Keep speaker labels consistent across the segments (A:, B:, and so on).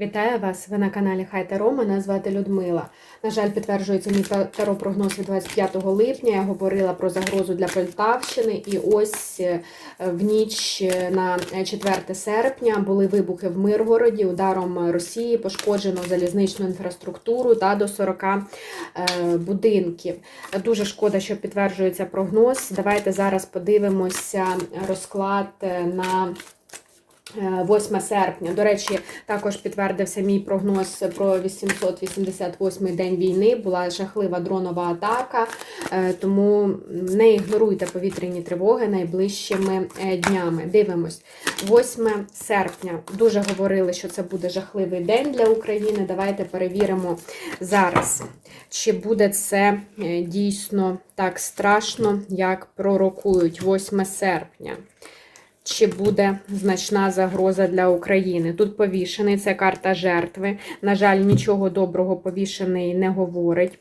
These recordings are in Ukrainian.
A: Вітаю вас! Ви на каналі Хай Таро. Мене звати Людмила. На жаль, підтверджується мій таро-прогноз від 25 липня. Я говорила про загрозу для Полтавщини, і ось е, в ніч на 4 серпня були вибухи в Миргороді. Ударом Росії пошкоджено залізничну інфраструктуру та до 40 е, будинків. Дуже шкода, що підтверджується прогноз. Давайте зараз подивимося розклад е, на. Е, 8 серпня. До речі, також підтвердився мій прогноз про 888 день війни. Була жахлива дронова атака, е, тому не ігноруйте повітряні тривоги найближчими е, днями. Дивимось. 8 серпня. Дуже говорили, що це буде жахливий день для України. Давайте перевіримо зараз, чи буде це е, дійсно так страшно, як пророкують 8 серпня чи буде значна загроза для України. Тут повішений, це карта жертви. На жаль, нічого доброго повішений не говорить.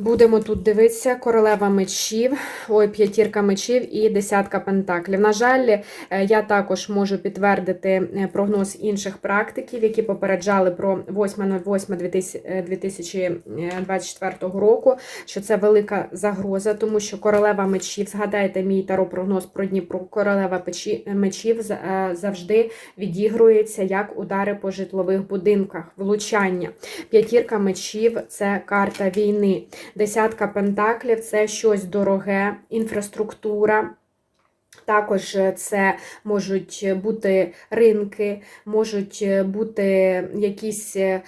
A: Будемо тут дивитися королева мечів, ой, п'ятірка мечів і десятка пентаклів. На жаль, е, я також можу підтвердити е, прогноз інших практиків, які попереджали про 8.08.2024 року, що це велика загроза, тому що королева мечів, згадайте мій таро-прогноз про Дніпро, королева мечів за- е, завжди відігрується як удари по житлових будинках, влучання. П'ятірка мечів це карта війни. Десятка пентаклів це щось дороге, інфраструктура. Також це можуть бути ринки, можуть бути якісь е,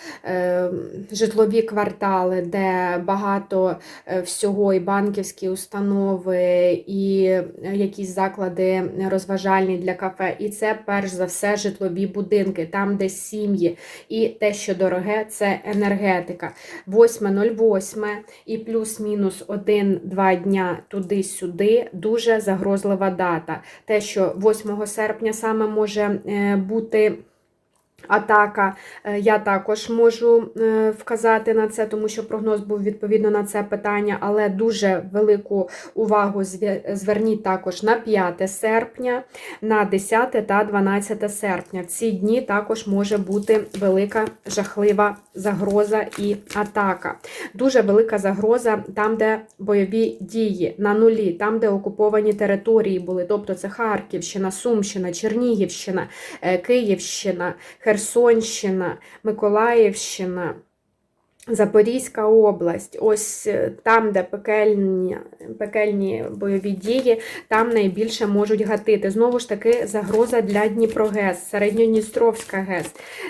A: житлові квартали, де багато е, всього, і банківські установи, і якісь заклади розважальні для кафе. І це перш за все житлові будинки, там, де сім'ї. І те, що дороге, це енергетика. 8.08 і плюс-мінус 1-2 дня туди-сюди дуже загрозлива дата. Те, що 8 серпня саме може е, бути. Атака, Е, я також можу е, вказати на це, тому що прогноз був відповідно на це питання, але дуже велику увагу зверніть також на 5 серпня, на 10 та 12 серпня. В ці дні також може бути велика жахлива загроза і атака. Дуже велика загроза там, де бойові дії на нулі, там, де окуповані території були, тобто це Харківщина, Сумщина, Чернігівщина, е, Київщина, Херсонщина, Миколаївщина. Запорізька область, ось е, там, де пекельні, пекельні бойові дії, там найбільше можуть гатити. Знову ж таки, загроза для Дніпрогес, Середньодністровська ГЕС.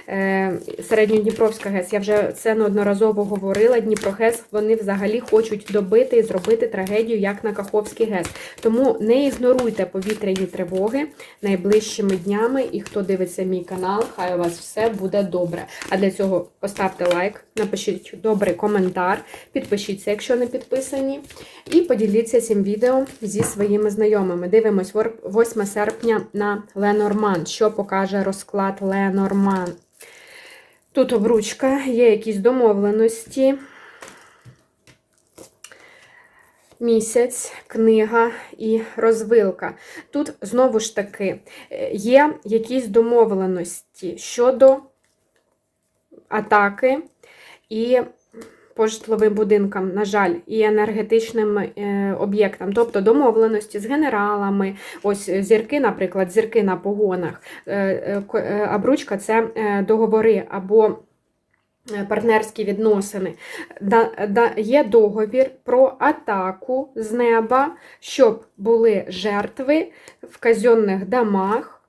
A: Е, Середньодніпровська ГЕС, я вже це неодноразово говорила. Дніпрогес вони взагалі хочуть добити і зробити трагедію, як на Каховський ГЕС. Тому не ігноруйте повітряні тривоги найближчими днями. І хто дивиться мій канал, хай у вас все буде добре. А для цього поставте лайк, напишіть добрий коментар, підпишіться, якщо не підписані, і поділіться цим відео зі своїми знайомими. Дивимось 8 серпня на Ленорман. Що покаже розклад Ленорман? Тут обручка, є якісь домовленості. Місяць, книга і розвилка. Тут знову ж таки е, є якісь домовленості щодо атаки і по житловим будинкам, на жаль, і енергетичним е, об'єктам, тобто домовленості з генералами, ось е, зірки, наприклад, зірки на погонах, е, е, ко- е, це е, договори або партнерські відносини. Да, да, є договір про атаку з неба, щоб були жертви в казенних домах.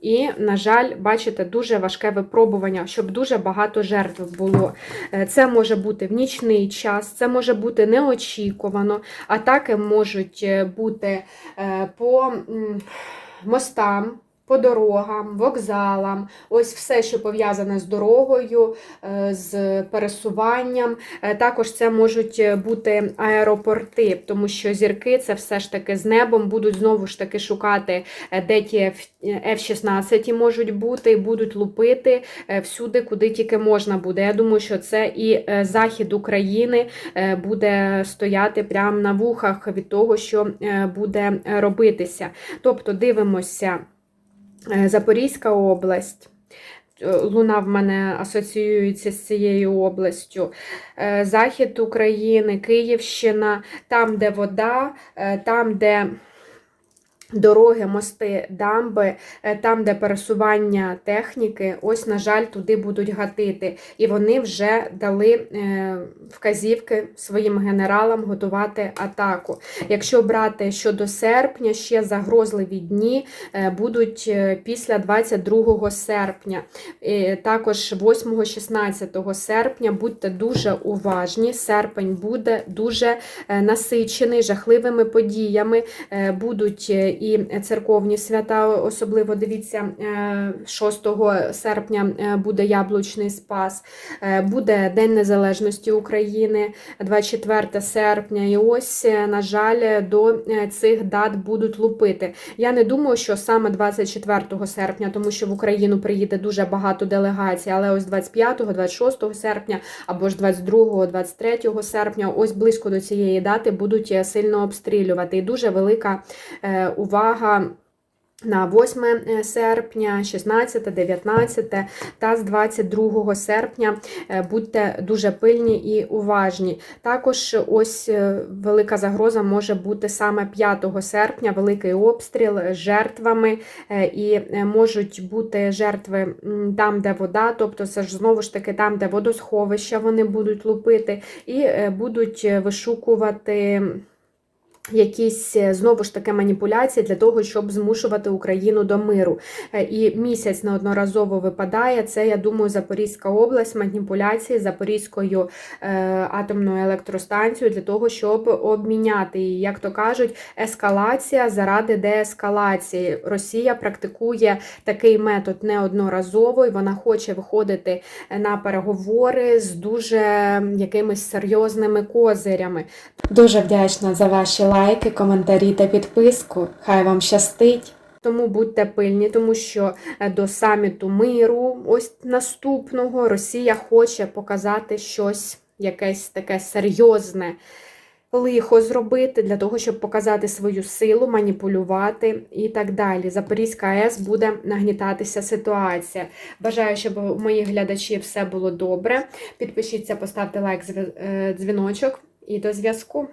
A: І, на жаль, бачите, дуже важке випробування, щоб дуже багато жертв було. Е, Це може бути в нічний час, це може бути неочікувано. Атаки можуть е, бути е, по мостам. По дорогам, вокзалам, ось все, що пов'язане з дорогою, е, з пересуванням. Е, Також це можуть бути аеропорти, тому що зірки це все ж таки з небом будуть знову ж таки шукати, е, де ті F- F-16 можуть бути, і будуть лупити е, всюди, куди тільки можна буде. Я думаю, що це і е, захід України е, буде стояти прямо на вухах від того, що е, буде е, робитися. Тобто дивимося. Е, Запорізька область. е, Луна в мене асоціюється з цією областю. Е, Захід України, Київщина, там, де вода, там, де дороги, мости, дамби, е, там, де пересування техніки, ось, на жаль, туди будуть гатити. І вони вже дали е, вказівки своїм генералам готувати атаку. Якщо брати щодо серпня, ще загрозливі дні е, будуть після 22 серпня. Також 8-16 серпня будьте дуже уважні. Серпень буде дуже насичений жахливими подіями. Будуть і церковні свята, особливо дивіться, е, 6 серпня е, буде яблучний спас, е, буде День Незалежності України, 24 серпня. І ось, е, на жаль, до е, цих дат будуть лупити. Я не думаю, що саме 24 серпня, тому що в Україну приїде дуже багато делегацій, але ось 25, 26 серпня або ж 22, 23 серпня, ось близько до цієї дати будуть е, сильно обстрілювати. І дуже велика е, увага. На 8 серпня, 16, 19 та з 22 серпня е, будьте дуже пильні і уважні. Також ось е, велика загроза може бути саме 5 серпня, великий обстріл з жертвами, е, і е, можуть бути жертви там, де вода, тобто це ж знову ж таки там, де водосховища вони будуть лупити, і е, будуть вишукувати. Якісь е, знову ж таки маніпуляції для того, щоб змушувати Україну до миру. Е, І місяць неодноразово випадає. Це, я думаю, Запорізька область, маніпуляції Запорізькою е, атомною електростанцією для того, щоб обміняти її. Як то кажуть, ескалація заради деескалації. Росія практикує такий метод неодноразово, і вона хоче виходити на переговори з дуже якимись серйозними козирями. Дуже вдячна за ваші лайки, коментарі та підписку. Хай вам щастить! Тому будьте пильні, тому що е, до саміту миру, ось наступного, Росія хоче показати щось, якесь таке серйозне. Лихо зробити для того, щоб показати свою силу, маніпулювати і так далі. Запорізька АЕС буде нагнітатися ситуація. Бажаю, щоб у моїх глядачів все було добре. Підпишіться, поставте лайк, е, дзвіночок і до зв'язку.